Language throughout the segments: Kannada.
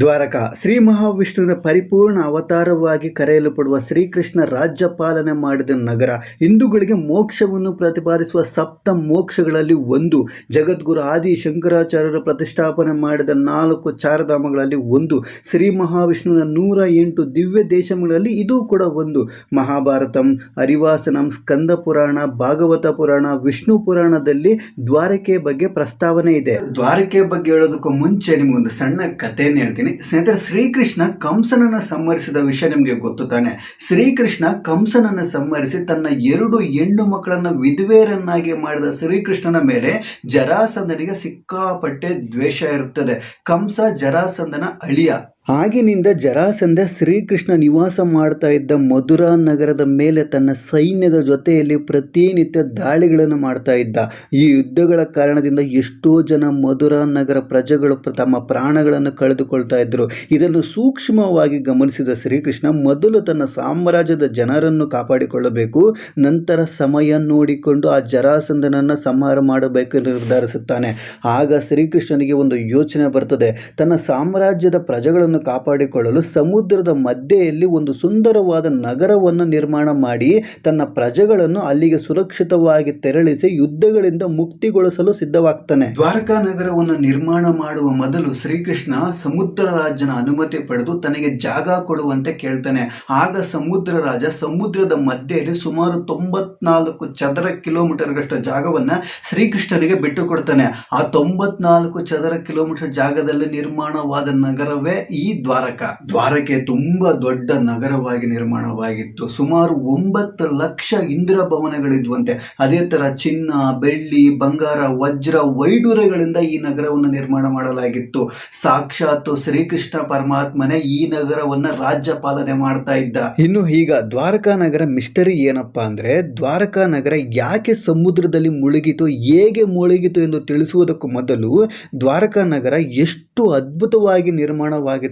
ದ್ವಾರಕ. ಶ್ರೀ ಮಹಾವಿಷ್ಣುವಿನ ಪರಿಪೂರ್ಣ ಅವತಾರವಾಗಿ ಕರೆಯಲ್ಪಡುವ ಶ್ರೀಕೃಷ್ಣ ರಾಜ್ಯಪಾಲನೆ ಮಾಡಿದ ನಗರ. ಹಿಂದೂಗಳಿಗೆ ಮೋಕ್ಷವನ್ನು ಪ್ರತಿಪಾದಿಸುವ ಸಪ್ತ ಮೋಕ್ಷಗಳಲ್ಲಿ ಒಂದು. ಜಗದ್ಗುರು ಆದಿ ಶಂಕರಾಚಾರ್ಯರು ಪ್ರತಿಷ್ಠಾಪನೆ ಮಾಡಿದ ನಾಲ್ಕು ಚಾರಧಾಮಗಳಲ್ಲಿ ಒಂದು. ಶ್ರೀ ಮಹಾವಿಷ್ಣುವಿನ ನೂರ ಎಂಟು ದಿವ್ಯ ದೇಶಗಳಲ್ಲಿ ಇದೂ ಕೂಡ ಒಂದು. ಮಹಾಭಾರತಂ ಅರಿವಾಸನಂ ಸ್ಕಂದ ಪುರಾಣ, ಭಾಗವತ ಪುರಾಣ, ವಿಷ್ಣು ಪುರಾಣದಲ್ಲಿ ದ್ವಾರಕೆ ಬಗ್ಗೆ ಪ್ರಸ್ತಾವನೆ ಇದೆ. ದ್ವಾರಕೆ ಬಗ್ಗೆ ಹೇಳೋದಕ್ಕೂ ಮುಂಚೆ ನಿಮಗೊಂದು ಸಣ್ಣ ಕಥೆಯನ್ನು ಹೇಳ್ತೀನಿ. ಸ್ನೇಹಿತರೆ, ಶ್ರೀಕೃಷ್ಣ ಕಂಸನನ್ನು ಸಂಹರಿಸಿದ ವಿಷಯ ನಿಮಗೆ ಗೊತ್ತು ತಾನೆ. ಶ್ರೀಕೃಷ್ಣ ಕಂಸನನ್ನು ಸಂಹರಿಸಿ ತನ್ನ ಎರಡು ಹೆಣ್ಣು ಮಕ್ಕಳನ್ನ ವಿಧವೆಯರನ್ನಾಗಿ ಮಾಡಿದ ಶ್ರೀಕೃಷ್ಣನ ಮೇಲೆ ಜರಾಸಂದನಿಗೆ ಸಿಕ್ಕಾಪಟ್ಟೆ ದ್ವೇಷ ಇರುತ್ತದೆ. ಕಂಸ ಜರಾಸಂದನ ಅಳಿಯ. ಆಗಿನಿಂದ ಜರಾಸಂಧ ಶ್ರೀಕೃಷ್ಣ ನಿವಾಸ ಮಾಡ್ತಾ ಇದ್ದ ಮಧುರಾ ನಗರದ ಮೇಲೆ ತನ್ನ ಸೈನ್ಯದ ಜೊತೆಯಲ್ಲಿ ಪ್ರತಿನಿತ್ಯ ದಾಳಿಗಳನ್ನು ಮಾಡ್ತಾ ಇದ್ದ. ಈ ಯುದ್ಧಗಳ ಕಾರಣದಿಂದ ಎಷ್ಟೋ ಜನ ಮಧುರಾ ನಗರ ಪ್ರಜೆಗಳು ತಮ್ಮ ಪ್ರಾಣಗಳನ್ನು ಕಳೆದುಕೊಳ್ತಾ ಇದ್ದರು ಇದನ್ನು ಸೂಕ್ಷ್ಮವಾಗಿ ಗಮನಿಸಿದ ಶ್ರೀಕೃಷ್ಣ ಮೊದಲು ತನ್ನ ಸಾಮ್ರಾಜ್ಯದ ಜನರನ್ನು ಕಾಪಾಡಿಕೊಳ್ಳಬೇಕು, ನಂತರ ಸಮಯ ನೋಡಿಕೊಂಡು ಆ ಜರಾಸಂಧನನ್ನು ಸಂಹಾರ ಮಾಡಬೇಕು ಎಂದು ನಿರ್ಧರಿಸುತ್ತಾನೆ. ಆಗ ಶ್ರೀಕೃಷ್ಣನಿಗೆ ಒಂದು ಯೋಚನೆ ಬರ್ತದೆ. ತನ್ನ ಸಾಮ್ರಾಜ್ಯದ ಪ್ರಜೆಗಳನ್ನು ಕಾಪಾಡಿಕೊಳ್ಳಲು ಸಮುದ್ರದ ಮಧ್ಯೆಯಲ್ಲಿ ಒಂದು ಸುಂದರವಾದ ನಗರವನ್ನು ನಿರ್ಮಾಣ ಮಾಡಿ ತನ್ನ ಪ್ರಜೆಗಳನ್ನು ಅಲ್ಲಿಗೆ ಸುರಕ್ಷಿತವಾಗಿ ತೆರಳಿಸಿ ಯುದ್ಧಗಳಿಂದ ಮುಕ್ತಿಗೊಳಿಸಲು ಸಿದ್ಧವಾಗ್ತಾನೆ. ದ್ವಾರಕಾ ನಗರವನ್ನು ನಿರ್ಮಾಣ ಮಾಡುವ ಮೊದಲು ಶ್ರೀಕೃಷ್ಣ ಸಮುದ್ರ ರಾಜನ ಅನುಮತಿ ಪಡೆದು ತನಗೆ ಜಾಗ ಕೊಡುವಂತೆ ಕೇಳ್ತಾನೆ. ಆಗ ಸಮುದ್ರ ರಾಜ ಸಮುದ್ರದ ಮಧ್ಯೆಯಲ್ಲಿ ಸುಮಾರು ತೊಂಬತ್ನಾಲ್ಕು ಚದರ ಕಿಲೋಮೀಟರ್ಗಷ್ಟು ಜಾಗವನ್ನ ಶ್ರೀಕೃಷ್ಣನಿಗೆ ಬಿಟ್ಟು ಕೊಡ್ತಾನೆ ಆ ತೊಂಬತ್ನಾಲ್ಕು ಚದರ ಕಿಲೋಮೀಟರ್ ಜಾಗದಲ್ಲಿ ನಿರ್ಮಾಣವಾದ ನಗರವೇ ಈ ದ್ವಾರಕ. ದ್ವಾರಕೆ ತುಂಬಾ ದೊಡ್ಡ ನಗರವಾಗಿ ನಿರ್ಮಾಣವಾಗಿತ್ತು. ಸುಮಾರು ಒಂಬತ್ತು ಲಕ್ಷ ಇಂದಿರಾ ಭವನಗಳಿದ್ವಂತೆ. ಅದೇ ತರ ಚಿನ್ನ, ಬೆಳ್ಳಿ, ಬಂಗಾರ, ವಜ್ರ ವೈಡೂರ್ಯಗಳಿಂದ ಈ ನಗರವನ್ನು ನಿರ್ಮಾಣ ಮಾಡಲಾಗಿತ್ತು. ಸಾಕ್ಷಾತ್ ಶ್ರೀಕೃಷ್ಣ ಪರಮಾತ್ಮನೇ ಈ ನಗರವನ್ನ ರಾಜ್ಯಪಾಲನೆ ಮಾಡ್ತಾ ಇದ್ದ. ಇನ್ನು ಈಗ ದ್ವಾರಕಾ ನಗರ ಮಿಸ್ಟರಿ ಏನಪ್ಪಾ ಅಂದ್ರೆ, ದ್ವಾರಕಾ ನಗರ ಯಾಕೆ ಸಮುದ್ರದಲ್ಲಿ ಮುಳುಗಿತು, ಹೇಗೆ ಮುಳುಗಿತು ಎಂದು ತಿಳಿಸುವುದಕ್ಕೂ ಮೊದಲು ದ್ವಾರಕಾ ನಗರ ಎಷ್ಟು ಅದ್ಭುತವಾಗಿ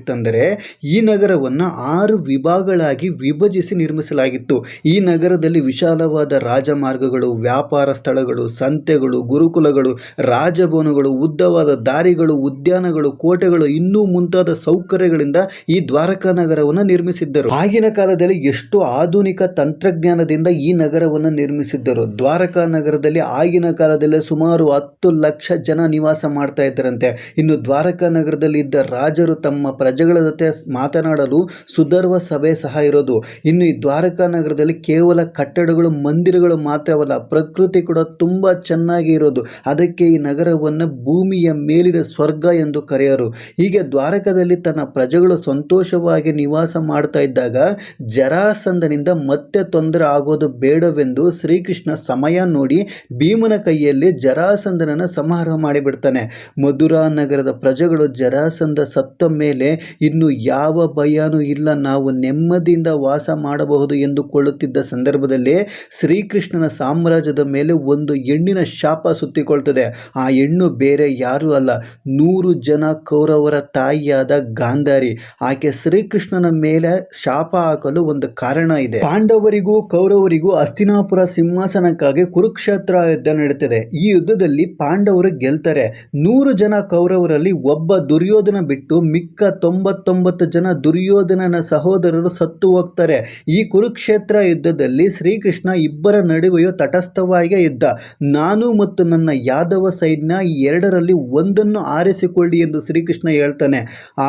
ನಿರ್ಮಾಣವಾಗಿತ್ತಂದರೆ ಈ ನಗರವನ್ನು ಆರು ವಿಭಾಗಗಳಾಗಿ ವಿಭಜಿಸಿ ನಿರ್ಮಿಸಲಾಗಿತ್ತು. ಈ ನಗರದಲ್ಲಿ ವಿಶಾಲವಾದ ರಾಜಮಾರ್ಗಗಳು, ವ್ಯಾಪಾರ ಸ್ಥಳಗಳು, ಸಂತೆಗಳು, ಗುರುಕುಲಗಳು, ರಾಜಭವನಗಳು, ಉದ್ದವಾದ ದಾರಿಗಳು, ಉದ್ಯಾನಗಳು, ಕೋಟೆಗಳು, ಇನ್ನೂ ಮುಂತಾದ ಸೌಕರ್ಯಗಳಿಂದ ಈ ದ್ವಾರಕಾ ನಗರವನ್ನು ನಿರ್ಮಿಸಿದ್ದರು. ಆಗಿನ ಕಾಲದಲ್ಲಿ ಎಷ್ಟು ಆಧುನಿಕ ತಂತ್ರಜ್ಞಾನದಿಂದ ಈ ನಗರವನ್ನು ನಿರ್ಮಿಸಿದ್ದರು. ದ್ವಾರಕಾ ನಗರದಲ್ಲಿ ಆಗಿನ ಕಾಲದಲ್ಲಿ ಸುಮಾರು ಹತ್ತು ಲಕ್ಷ ಜನ ನಿವಾಸ ಮಾಡ್ತಾ ಇದ್ದರಂತೆ. ಇನ್ನು ದ್ವಾರಕಾ ನಗರದಲ್ಲಿ ಇದ್ದ ರಾಜರು ತಮ್ಮ ಪ್ರಜೆಗಳ ಜೊತೆ ಮಾತನಾಡಲು ಸುಧರ್ವ ಸಭೆ ಸಹ ಇರೋದು. ಇನ್ನು ಈ ದ್ವಾರಕಾ ನಗರದಲ್ಲಿ ಕೇವಲ ಕಟ್ಟಡಗಳು, ಮಂದಿರಗಳು ಮಾತ್ರವಲ್ಲ, ಪ್ರಕೃತಿ ಕೂಡ ತುಂಬ ಚೆನ್ನಾಗಿ ಇರೋದು. ಅದಕ್ಕೆ ಈ ನಗರವನ್ನು ಭೂಮಿಯ ಮೇಲಿನ ಸ್ವರ್ಗ ಎಂದು ಕರೆಯರು. ಹೀಗೆ ದ್ವಾರಕದಲ್ಲಿ ತನ್ನ ಪ್ರಜೆಗಳು ಸಂತೋಷವಾಗಿ ನಿವಾಸ ಮಾಡ್ತಾ ಇದ್ದಾಗ ಜರಾಸಂದನಿಂದ ಮತ್ತೆ ತೊಂದರೆ ಆಗೋದು ಬೇಡವೆಂದು ಶ್ರೀಕೃಷ್ಣ ಸಮಯ ನೋಡಿ ಭೀಮನ ಕೈಯಲ್ಲಿ ಜರಾಸಂದನನ್ನು ಸಂಹಾರ ಮಾಡಿಬಿಡ್ತಾನೆ. ಮಧುರಾ ನಗರದ ಪ್ರಜೆಗಳು ಜರಾಸಂದ ಸತ್ತ ಮೇಲೆ ಇನ್ನು ಯಾವ ಭಯನೂ ಇಲ್ಲ. ನಾವು ನೆಮ್ಮದಿಯಿಂದ ವಾಸ ಮಾಡಬಹುದು ಎಂದುಕೊಳ್ಳುತ್ತಿದ್ದ ಸಂದರ್ಭದಲ್ಲಿ ಶ್ರೀಕೃಷ್ಣನ ಸಾಮ್ರಾಜ್ಯದ ಮೇಲೆ ಒಂದು ಹೆಣ್ಣಿನ ಶಾಪ ಸುತ್ತಿಕೊಳ್ತದೆ. ಆ ಹೆಣ್ಣು ಬೇರೆ ಯಾರೂ ಅಲ್ಲ. ನೂರು ಜನ ಕೌರವರ ತಾಯಿಯಾದ ಗಾಂಧಾರಿ. ಆಕೆ ಶ್ರೀಕೃಷ್ಣನ ಮೇಲೆ ಶಾಪ ಹಾಕಲು ಒಂದು ಕಾರಣ ಇದೆ. ಪಾಂಡವರಿಗೂ ಕೌರವರಿಗೂ ಅಸ್ತಿನಾಪುರ ಸಿಂಹಾಸನಕ್ಕಾಗಿ ಕುರುಕ್ಷೇತ್ರ ಯುದ್ಧ ನಡೀತದೆ ಈ ಯುದ್ಧದಲ್ಲಿ ಪಾಂಡವರು ಗೆಲ್ತಾರೆ. ನೂರು ಜನ ಕೌರವರಲ್ಲಿ ಒಬ್ಬ ದುರ್ಯೋಧನ ಬಿಟ್ಟು ಮಿಕ್ಕ ತೊಂಬತ್ತೊಂಬತ್ತು ಜನ ದುರ್ಯೋಧನನ ಸಹೋದರರು ಸತ್ತು ಹೋಗ್ತಾರೆ. ಈ ಕುರುಕ್ಷೇತ್ರ ಯುದ್ಧದಲ್ಲಿ ಶ್ರೀಕೃಷ್ಣ ಇಬ್ಬರ ನಡುವೆಯೂ ತಟಸ್ಥವಾಗಿ ಇದ್ದ. ನಾನು ಮತ್ತು ನನ್ನ ಯಾದವ ಸೈನ್ಯ ಈ ಎರಡರಲ್ಲಿ ಒಂದನ್ನು ಆರಿಸಿಕೊಳ್ಳಿ ಎಂದು ಶ್ರೀಕೃಷ್ಣ ಹೇಳ್ತಾನೆ.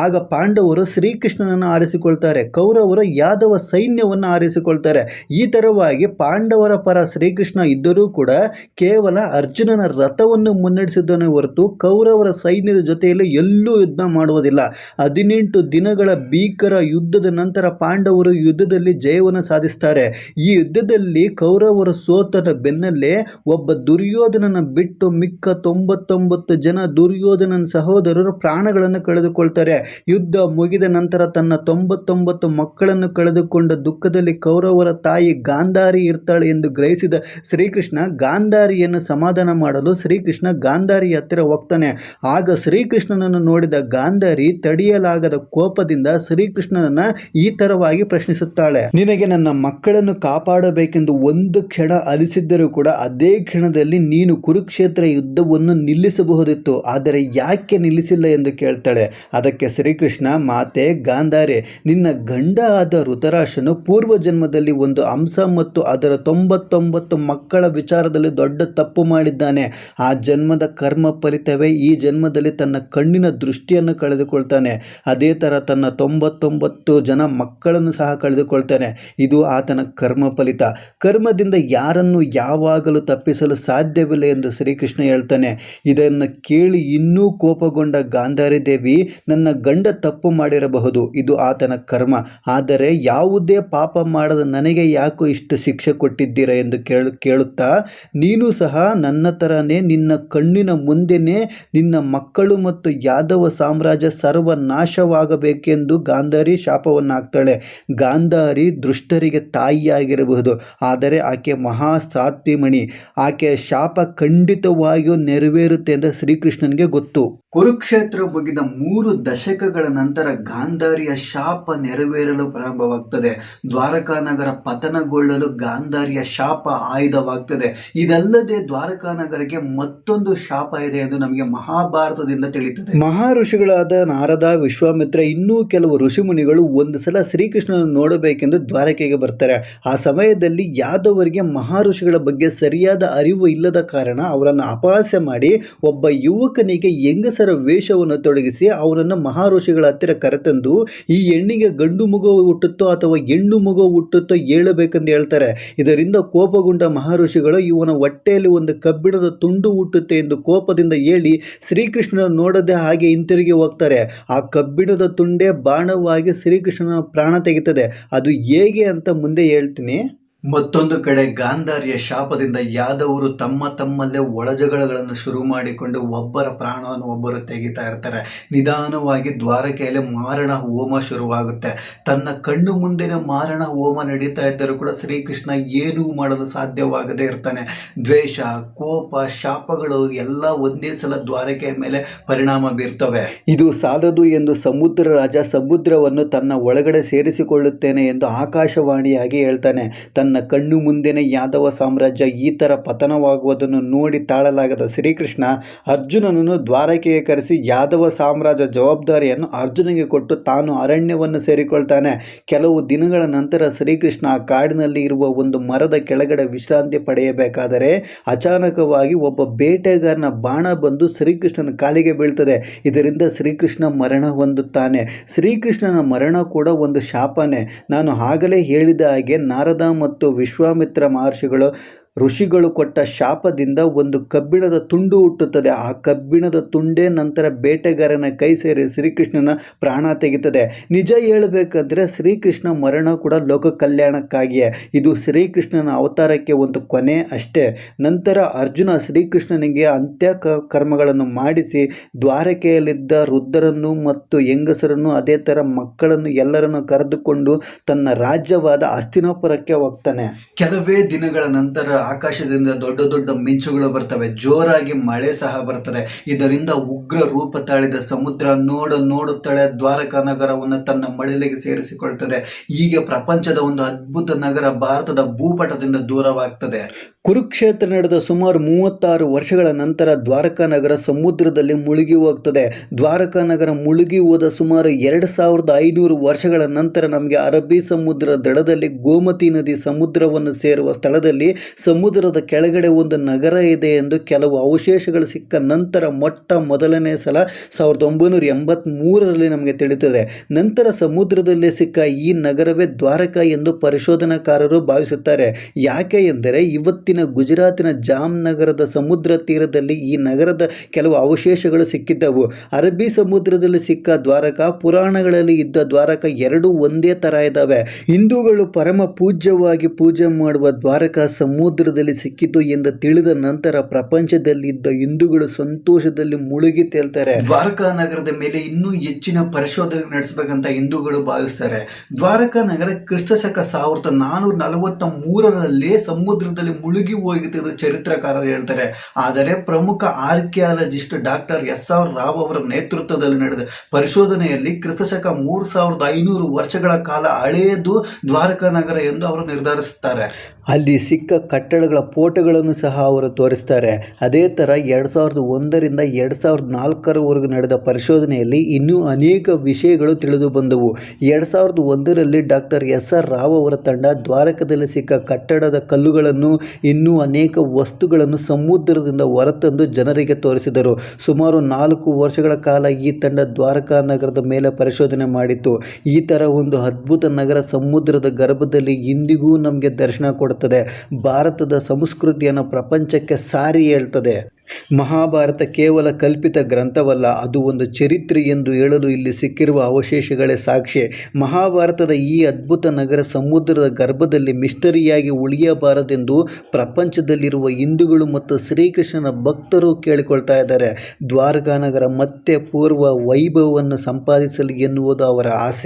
ಆಗ ಪಾಂಡವರು ಶ್ರೀಕೃಷ್ಣನನ್ನು ಆರಿಸಿಕೊಳ್ತಾರೆ. ಕೌರವರು ಯಾದವ ಸೈನ್ಯವನ್ನು ಆರಿಸಿಕೊಳ್ತಾರೆ. ಈ ತರವಾಗಿ ಪಾಂಡವರ ಪರ ಶ್ರೀಕೃಷ್ಣ ಇದ್ದರೂ ಕೂಡ ಕೇವಲ ಅರ್ಜುನನ ರಥವನ್ನು ಮುನ್ನಡೆಸಿದ್ದನೇ ಹೊರತು ಕೌರವರ ಸೈನ್ಯದ ಜೊತೆಯಲ್ಲಿ ಎಲ್ಲೂ ಯುದ್ಧ ಮಾಡುವುದಿಲ್ಲ. ಹದಿನೆಂಟು ದಿನಗಳ ಭೀಕರ ಯುದ್ಧದ ನಂತರ ಪಾಂಡವರು ಯುದ್ಧದಲ್ಲಿ ಜಯವನ್ನು ಸಾಧಿಸ್ತಾರೆ. ಈ ಯುದ್ಧದಲ್ಲಿ ಕೌರವರ ಸೋತನ ಬೆನ್ನಲ್ಲೇ ಒಬ್ಬ ದುರ್ಯೋಧನನ ಬಿಟ್ಟು ಮಿಕ್ಕ ತೊಂಬತ್ತೊಂಬತ್ತು ಜನ ದುರ್ಯೋಧನನ ಸಹೋದರರು ಪ್ರಾಣಗಳನ್ನು ಕಳೆದುಕೊಳ್ತಾರೆ. ಯುದ್ಧ ಮುಗಿದ ನಂತರ ತನ್ನ ತೊಂಬತ್ತೊಂಬತ್ತು ಮಕ್ಕಳನ್ನು ಕಳೆದುಕೊಂಡ ದುಃಖದಲ್ಲಿ ಕೌರವರ ತಾಯಿ ಗಾಂಧಾರಿ ಇರ್ತಾಳೆ ಎಂದು ಗ್ರಹಿಸಿದ ಶ್ರೀಕೃಷ್ಣ ಗಾಂಧಾರಿಯನ್ನು ಸಮಾಧಾನ ಮಾಡಲು ಶ್ರೀಕೃಷ್ಣ ಗಾಂಧಾರಿ ಹತ್ತಿರ ಹೋಗ್ತಾನೆ. ಆಗ ಶ್ರೀಕೃಷ್ಣನನ್ನು ನೋಡಿದ ಗಾಂಧಾರಿ ತಡೆಯಲಾಗ ತಡೆಯಲಾಗದ ಕೋಪದಿಂದ ಶ್ರೀಕೃಷ್ಣನನ್ನ ಈ ತರವಾಗಿ ಪ್ರಶ್ನಿಸುತ್ತಾಳೆ. ನಿನಗೆ ನನ್ನ ಮಕ್ಕಳನ್ನು ಕಾಪಾಡಬೇಕೆಂದು ಒಂದು ಕ್ಷಣ ಅಲಿಸಿದ್ದರೂ ಕೂಡ ಅದೇ ಕ್ಷಣದಲ್ಲಿ ನೀನು ಕುರುಕ್ಷೇತ್ರ ಯುದ್ಧವನ್ನು ನಿಲ್ಲಿಸಬಹುದಿತ್ತು. ಆದರೆ ಯಾಕೆ ನಿಲ್ಲಿಸಿಲ್ಲ ಎಂದು ಕೇಳ್ತಾಳೆ. ಅದಕ್ಕೆ ಶ್ರೀಕೃಷ್ಣ, ಮಾತೆ, ಗಾಂಧಾರೆ, ನಿನ್ನ ಗಂಡ ಆದ ಋತರಾಶನು ಪೂರ್ವ ಜನ್ಮದಲ್ಲಿ ಒಂದು ಅಂಶ ಮತ್ತು ಅದರ ತೊಂಬತ್ತೊಂಬತ್ತು ಮಕ್ಕಳ ವಿಚಾರದಲ್ಲಿ ದೊಡ್ಡ ತಪ್ಪು ಮಾಡಿದ್ದಾನೆ. ಆ ಜನ್ಮದ ಕರ್ಮ ಫಲಿತವೇ ಈ ಜನ್ಮದಲ್ಲಿ ತನ್ನ ಕಣ್ಣಿನ ದೃಷ್ಟಿಯನ್ನು ಕಳೆದುಕೊಳ್ತಾನೆ. ಅದೇ ಥರ ತನ್ನ ತೊಂಬತ್ತೊಂಬತ್ತು ಜನ ಮಕ್ಕಳನ್ನು ಸಹ ಕಳೆದುಕೊಳ್ತಾನೆ. ಇದು ಆತನ ಕರ್ಮ ಫಲಿತ. ಕರ್ಮದಿಂದ ಯಾರನ್ನು ಯಾವಾಗಲೂ ತಪ್ಪಿಸಲು ಸಾಧ್ಯವಿಲ್ಲ ಎಂದು ಶ್ರೀಕೃಷ್ಣ ಹೇಳ್ತಾನೆ. ಇದನ್ನು ಕೇಳಿ ಇನ್ನೂ ಕೋಪಗೊಂಡ ಗಾಂಧಾರಿ ದೇವಿ ನನ್ನ ಗಂಡ ತಪ್ಪು ಮಾಡಿರಬಹುದು, ಇದು ಆತನ ಕರ್ಮ. ಆದರೆ ಯಾವುದೇ ಪಾಪ ಮಾಡದ ನನಗೆ ಯಾಕೋ ಇಷ್ಟು ಶಿಕ್ಷೆ ಕೊಟ್ಟಿದ್ದೀರಾ ಎಂದು ಕೇಳು, ಕೇಳುತ್ತಾ, ನೀನು ಸಹ ನನ್ನ ಥರನೇ ನಿನ್ನ ಕಣ್ಣಿನ ಮುಂದೆನೇ ನಿನ್ನ ಮಕ್ಕಳು ಮತ್ತು ಯಾದವ ಸಾಮ್ರಾಜ್ಯ ಸರ್ವನಾಶವಾಗಬೇಕೆಂದು ಗಾಂಧಾರಿ ಶಾಪವನ್ನು ಹಾಕ್ತಾಳೆ ಗಾಂಧಾರಿ ದುಷ್ಟರಿಗೆ ತಾಯಿಯಾಗಿರಬಹುದು. ಆದರೆ ಆಕೆ ಮಹಾ ಸಾತ್ವಿಮಣಿ ಆಕೆಯ ಶಾಪ ಖಂಡಿತವಾಗಿಯೂ ನೆರವೇರುತ್ತೆ ಅಂತ ಶ್ರೀಕೃಷ್ಣನಿಗೆ ಗೊತ್ತು. ಕುರುಕ್ಷೇತ್ರ ಮುಗಿದ ಮೂರು ದಶಕಗಳ ನಂತರ ಗಾಂಧಾರಿಯ ಶಾಪ ನೆರವೇರಲು ಪ್ರಾರಂಭವಾಗ್ತದೆ. ದ್ವಾರಕಾನಗರ ಪತನಗೊಳ್ಳಲು ಗಾಂಧಾರಿಯ ಶಾಪ ಆಯುಧವಾಗ್ತದೆ. ಇದಲ್ಲದೆ ದ್ವಾರಕಾ ನಗರಕ್ಕೆ ಮತ್ತೊಂದು ಶಾಪ ಇದೆ ಎಂದು ನಮಗೆ ಮಹಾಭಾರತದಿಂದ ತಿಳಿಯುತ್ತದೆ. ಮಹಾ ಋಷಿಗಳಾದ ನಾರದ ವಿಶ್ವಾಮಿತ್ರ, ಇನ್ನೂ ಕೆಲವು ಋಷಿಮುನಿಗಳು ಒಂದು ಸಲ ಶ್ರೀಕೃಷ್ಣನನ್ನು ನೋಡಬೇಕೆಂದು ದ್ವಾರಕೆಗೆ ಬರ್ತಾರೆ. ಆ ಸಮಯದಲ್ಲಿ ಯಾದವರಿಗೆ ಮಹಾ ಋಷಿಗಳ ಬಗ್ಗೆ ಸರಿಯಾದ ಅರಿವು ಇಲ್ಲದ ಕಾರಣ ಅವರನ್ನು ಅಪಹಾಸ್ಯ ಮಾಡಿ ಒಬ್ಬ ಯುವಕನಿಗೆ ಹೆಂಗಸರ ವೇಷವನ್ನು ತೊಡಗಿಸಿ ಅವರನ್ನು ಮಹಾಋಷಿಗಳ ಹತ್ತಿರ ಕರೆತಂದು ಈ ಹೆಣ್ಣಿಗೆ ಗಂಡು ಮಗು ಹುಟ್ಟುತ್ತೋ ಅಥವಾ ಹೆಣ್ಣು ಮಗು ಹುಟ್ಟುತ್ತೋ ಹೇಳಬೇಕೆಂದು ಹೇಳ್ತಾರೆ. ಇದರಿಂದ ಕೋಪಗೊಂಡ ಮಹಾಋಷಿಗಳು ಇವನ ಹೊಟ್ಟೆಯಲ್ಲಿ ಒಂದು ಕಬ್ಬಿಣದ ತುಂಡು ಹುಟ್ಟುತ್ತೆ ಎಂದು ಕೋಪದಿಂದ ಹೇಳಿ ಶ್ರೀಕೃಷ್ಣನ ನೋಡದೆ ಹಾಗೆ ಹಿಂತಿರುಗಿ ಹೋಗ್ತಾರೆ. ಆ ಕಬ್ಬಿಣದ ತುಂಡೇ ಬಾಣವಾಗಿ ಶ್ರೀಕೃಷ್ಣನ ಪ್ರಾಣ ತೆಗಿತದೆ. ಅದು ಹೇಗೆ ಅಂತ ಮುಂದೆ ಹೇಳ್ತೀನಿ. ಮತ್ತೊಂದು ಕಡೆ ಗಾಂಧಾರಿಯ ಶಾಪದಿಂದ ಯಾದವರು ತಮ್ಮ ತಮ್ಮಲ್ಲೇ ಒಳಜಗಳಗಳನ್ನು ಶುರು ಮಾಡಿಕೊಂಡು ಒಬ್ಬರ ಪ್ರಾಣವನ್ನು ಒಬ್ಬರು ತೆಗಿತಾ ಇರ್ತಾರೆ. ನಿಧಾನವಾಗಿ ದ್ವಾರಕೆಯಲ್ಲಿ ಮಾರಣ ಹೋಮ ಶುರುವಾಗುತ್ತೆ. ತನ್ನ ಕಣ್ಣು ಮುಂದಿನ ಮಾರಣ ಹೋಮ ನಡೀತಾ ಇದ್ದರೂ ಕೂಡ ಶ್ರೀಕೃಷ್ಣ ಏನೂ ಮಾಡಲು ಸಾಧ್ಯವಾಗದೇ ಇರ್ತಾನೆ. ದ್ವೇಷ, ಕೋಪ, ಶಾಪಗಳು ಎಲ್ಲ ಒಂದೇ ಸಲ ದ್ವಾರಕೆಯ ಮೇಲೆ ಪರಿಣಾಮ ಬೀರ್ತವೆ. ಇದು ಸಾಲದು ಎಂದು ಸಮುದ್ರ ರಾಜ ಸಮುದ್ರವನ್ನು ತನ್ನ ಒಳಗಡೆ ಸೇರಿಸಿಕೊಳ್ಳುತ್ತೇನೆ ಎಂದು ಆಕಾಶವಾಣಿಯಾಗಿ ಹೇಳ್ತಾನೆ. ತನ್ನ ಕಣ್ಣು ಮುಂದೆನೇ ಯಾದವ ಸಾಮ್ರಾಜ್ಯ ಈ ಥರ ಪತನವಾಗುವುದನ್ನು ನೋಡಿ ತಾಳಲಾಗದ ಶ್ರೀಕೃಷ್ಣ ಅರ್ಜುನನನ್ನು ದ್ವಾರಕೆಗೆ ಕರೆಸಿ ಯಾದವ ಸಾಮ್ರಾಜ್ಯ ಜವಾಬ್ದಾರಿಯನ್ನು ಅರ್ಜುನಿಗೆ ಕೊಟ್ಟು ತಾನು ಅರಣ್ಯವನ್ನು ಸೇರಿಕೊಳ್ತಾನೆ. ಕೆಲವು ದಿನಗಳ ನಂತರ ಶ್ರೀಕೃಷ್ಣ ಆ ಕಾಡಿನಲ್ಲಿ ಇರುವ ಒಂದು ಮರದ ಕೆಳಗಡೆ ವಿಶ್ರಾಂತಿ ಪಡೆಯಬೇಕಾದರೆ ಅಚಾನಕವಾಗಿ ಒಬ್ಬ ಬೇಟೆಗಾರನ ಬಾಣ ಬಂದು ಶ್ರೀಕೃಷ್ಣನ ಕಾಲಿಗೆ ಬೀಳ್ತದೆ. ಇದರಿಂದ ಶ್ರೀಕೃಷ್ಣ ಮರಣ ಹೊಂದುತ್ತಾನೆ. ಶ್ರೀಕೃಷ್ಣನ ಮರಣ ಕೂಡ ಒಂದು ಶಾಪನೆ. ನಾನು ಆಗಲೇ ಹೇಳಿದ ಹಾಗೆ ನಾರದ ಮತ್ತು ವಿಶ್ವಾಮಿತ್ರ ಮಹರ್ಷಿಗಳು ಋಷಿಗಳು ಕೊಟ್ಟ ಶಾಪದಿಂದ ಒಂದು ಕಬ್ಬಿಣದ ತುಂಡು ಹುಟ್ಟುತ್ತದೆ. ಆ ಕಬ್ಬಿಣದ ತುಂಡೇ ನಂತರ ಬೇಟೆಗಾರನ ಕೈ ಸೇರಿ ಶ್ರೀಕೃಷ್ಣನ ಪ್ರಾಣ ತೆಗಿತದೆ ನಿಜ ಹೇಳಬೇಕಂದ್ರೆ ಶ್ರೀಕೃಷ್ಣ ಮರಣ ಕೂಡ ಲೋಕ ಕಲ್ಯಾಣಕ್ಕಾಗಿಯೇ ಇದು ಶ್ರೀಕೃಷ್ಣನ ಅವತಾರಕ್ಕೆ ಒಂದು ಕೊನೆ ಅಷ್ಟೇ. ನಂತರ ಅರ್ಜುನ ಶ್ರೀಕೃಷ್ಣನಿಗೆ ಅಂತ್ಯ ಕರ್ಮಗಳನ್ನು ಮಾಡಿಸಿ, ದ್ವಾರಕೆಯಲ್ಲಿದ್ದ ವೃದ್ಧರನ್ನು ಮತ್ತು ಹೆಂಗಸರನ್ನು, ಅದೇ ಥರ ಮಕ್ಕಳನ್ನು ಎಲ್ಲರನ್ನು ಕರೆದುಕೊಂಡು ತನ್ನ ರಾಜ್ಯವಾದ ಅಸ್ತಿನಾಪುರಕ್ಕೆ ಹೋಗ್ತಾನೆ. ಕೆಲವೇ ದಿನಗಳ ನಂತರ ಆಕಾಶದಿಂದ ದೊಡ್ಡ ದೊಡ್ಡ ಮಿಂಚುಗಳು ಬರ್ತವೆ. ಜೋರಾಗಿ ಮಳೆ ಸಹ ಬರ್ತದೆ. ಇದರಿಂದ ಉಗ್ರ ರೂಪ ತಾಳಿದ ಸಮುದ್ರ ನೋಡ ನೋಡುತ್ತಳೆ ದ್ವಾರಕಾ ನಗರವನ್ನು ತನ್ನ ಮಡಿಲಿಗೆ ಸೇರಿಸಿಕೊಳ್ತದೆ. ಹೀಗೆ ಪ್ರಪಂಚದ ಒಂದು ಅದ್ಭುತ ನಗರ ಭಾರತದ ಭೂಪಟದಿಂದ ದೂರವಾಗ್ತದೆ. ಕುರುಕ್ಷೇತ್ರ ನಡೆದ ಸುಮಾರು ಮೂವತ್ತಾರು ವರ್ಷಗಳ ನಂತರ ದ್ವಾರಕಾ ನಗರ ಸಮುದ್ರದಲ್ಲಿ ಮುಳುಗಿ ಹೋಗ್ತದೆ. ದ್ವಾರಕಾ ನಗರ ಮುಳುಗಿ ಹೋದ ಸುಮಾರು ಎರಡು ಸಾವಿರದ ಐನೂರು ವರ್ಷಗಳ ನಂತರ ನಮಗೆ ಅರಬ್ಬಿ ಸಮುದ್ರ ದಡದಲ್ಲಿ ಗೋಮತಿ ನದಿ ಸಮುದ್ರವನ್ನು ಸೇರುವ ಸ್ಥಳದಲ್ಲಿ ಸಮುದ್ರದ ಕೆಳಗಡೆ ಒಂದು ನಗರ ಇದೆ ಎಂದು ಕೆಲವು ಅವಶೇಷಗಳು ಸಿಕ್ಕ ನಂತರ ಮೊಟ್ಟ ಮೊದಲನೇ ಸಲ ಸಾವಿರದ ಒಂಬೈನೂರ ಎಂಬತ್ತ್ಮೂರರಲ್ಲಿ ನಮಗೆ ತಿಳಿತದೆ ನಂತರ ಸಮುದ್ರದಲ್ಲಿ ಸಿಕ್ಕ ಈ ನಗರವೇ ದ್ವಾರಕ ಎಂದು ಪರಿಶೋಧನಾಕಾರರು ಭಾವಿಸುತ್ತಾರೆ. ಯಾಕೆ ಎಂದರೆ ಇವತ್ತಿನ ಗುಜರಾತಿನ ಜಾಮ್ನಗರದ ಸಮುದ್ರ ತೀರದಲ್ಲಿ ಈ ನಗರದ ಕೆಲವು ಅವಶೇಷಗಳು ಸಿಕ್ಕಿದ್ದವು. ಅರಬ್ಬಿ ಸಮುದ್ರದಲ್ಲಿ ಸಿಕ್ಕ ದ್ವಾರಕ, ಪುರಾಣಗಳಲ್ಲಿ ಇದ್ದ ದ್ವಾರಕ ಎರಡೂ ಒಂದೇ ಥರ ಇದ್ದಾವೆ. ಹಿಂದೂಗಳು ಪರಮ ಪೂಜ್ಯವಾಗಿ ಪೂಜೆ ಮಾಡುವ ದ್ವಾರಕ ಸಮುದ್ರ ಸಮುದ್ರದಲ್ಲಿ ಸಿಕ್ಕಿತು ಎಂದು ತಿಳಿದ ನಂತರ ಪ್ರಪಂಚದಲ್ಲಿದ್ದ ಹಿಂದೂಗಳು ಸಂತೋಷದಲ್ಲಿ ಮುಳುಗಿ ತೇಲ್ತಾರೆ. ದ್ವಾರಕಾ ನಗರದ ಮೇಲೆ ಇನ್ನೂ ಹೆಚ್ಚಿನ ಪರಿಶೋಧನೆ ನಡೆಸಬೇಕಂತ ಹಿಂದೂಗಳು ಭಾವಿಸ್ತಾರೆ. ದ್ವಾರಕಾ ನಗರ ಕ್ರಿಸ್ತ ಶಕ ಸಾವಿರದ ನಾನೂರ ನಲವತ್ತ ಮೂರರಲ್ಲಿ ಸಮುದ್ರದಲ್ಲಿ ಮುಳುಗಿ ಹೋಗಿತ್ತು ಎಂದು ಚರಿತ್ರಕಾರರು ಹೇಳ್ತಾರೆ. ಆದರೆ ಪ್ರಮುಖ archaeologist doctor S R Rao ಅವರ ನೇತೃತ್ವದಲ್ಲಿ ನಡೆದ ಪರಿಶೋಧನೆಯಲ್ಲಿ ಕ್ರಿಸ್ತಶಕ ಮೂರು ಸಾವಿರದ ಐನೂರು ವರ್ಷಗಳ ಕಾಲ ಹಳೆಯದು ದ್ವಾರಕಾ ನಗರ ಎಂದು ಅವರು ನಿರ್ಧರಿಸುತ್ತಾರೆ. ಅಲ್ಲಿ ಸಿಕ್ಕ ಕಟ್ಟಡಗಳ ಫೋಟೋಗಳನ್ನು ಸಹ ಅವರು ತೋರಿಸ್ತಾರೆ. ಅದೇ ಥರ ಎರಡು ಸಾವಿರದ ಒಂದರಿಂದ ಎರಡು ಸಾವಿರದ ನಾಲ್ಕರವರೆಗೂ ನಡೆದ ಪರಿಶೋಧನೆಯಲ್ಲಿ ಇನ್ನೂ ಅನೇಕ ವಿಷಯಗಳು ತಿಳಿದು ಬಂದವು. ಎರಡು ಸಾವಿರದ ಒಂದರಲ್ಲಿ ಡಾಕ್ಟರ್ ಎಸ್ ಆರ್ ರಾವ್ ಅವರ ತಂಡ ದ್ವಾರಕದಲ್ಲಿ ಸಿಕ್ಕ ಕಟ್ಟಡದ ಕಲ್ಲುಗಳನ್ನು, ಇನ್ನೂ ಅನೇಕ ವಸ್ತುಗಳನ್ನು ಸಮುದ್ರದಿಂದ ಹೊರತಂದು ಜನರಿಗೆ ತೋರಿಸಿದರು. ಸುಮಾರು ನಾಲ್ಕು ವರ್ಷಗಳ ಕಾಲ ಈ ತಂಡ ದ್ವಾರಕಾ ನಗರದ ಮೇಲೆ ಪರಿಶೋಧನೆ ಮಾಡಿತ್ತು. ಈ ಥರ ಒಂದು ಅದ್ಭುತ ನಗರ ಸಮುದ್ರದ ಗರ್ಭದಲ್ಲಿ ಇಂದಿಗೂ ನಮಗೆ ದರ್ಶನ ಕೊಡುತ್ತದೆ. ಭಾರತದ ಸಂಸ್ಕೃತಿಯನ್ನು ಪ್ರಪಂಚಕ್ಕೆ ಸಾರಿ ಹೇಳ್ತದೆ. ಮಹಾಭಾರತ ಕೇವಲ ಕಲ್ಪಿತ ಗ್ರಂಥವಲ್ಲ, ಅದು ಒಂದು ಚರಿತ್ರೆ ಎಂದು ಹೇಳಲು ಇಲ್ಲಿ ಸಿಕ್ಕಿರುವ ಅವಶೇಷಗಳೇ ಸಾಕ್ಷಿ. ಮಹಾಭಾರತದ ಈ ಅದ್ಭುತ ನಗರ ಸಮುದ್ರದ ಗರ್ಭದಲ್ಲಿ ಮಿಸ್ಟರಿಯಾಗಿ ಉಳಿಯಬಾರದೆಂದು ಪ್ರಪಂಚದಲ್ಲಿರುವ ಹಿಂದೂಗಳು ಮತ್ತು ಶ್ರೀಕೃಷ್ಣನ ಭಕ್ತರು ಕೇಳಿಕೊಳ್ತಾ ಇದ್ದಾರೆ. ದ್ವಾರಕಾನಗರ ಮತ್ತೆ ಪೂರ್ವ ವೈಭವವನ್ನು ಸಂಪಾದಿಸಲಿ ಎನ್ನುವುದು ಅವರ ಆಸೆ.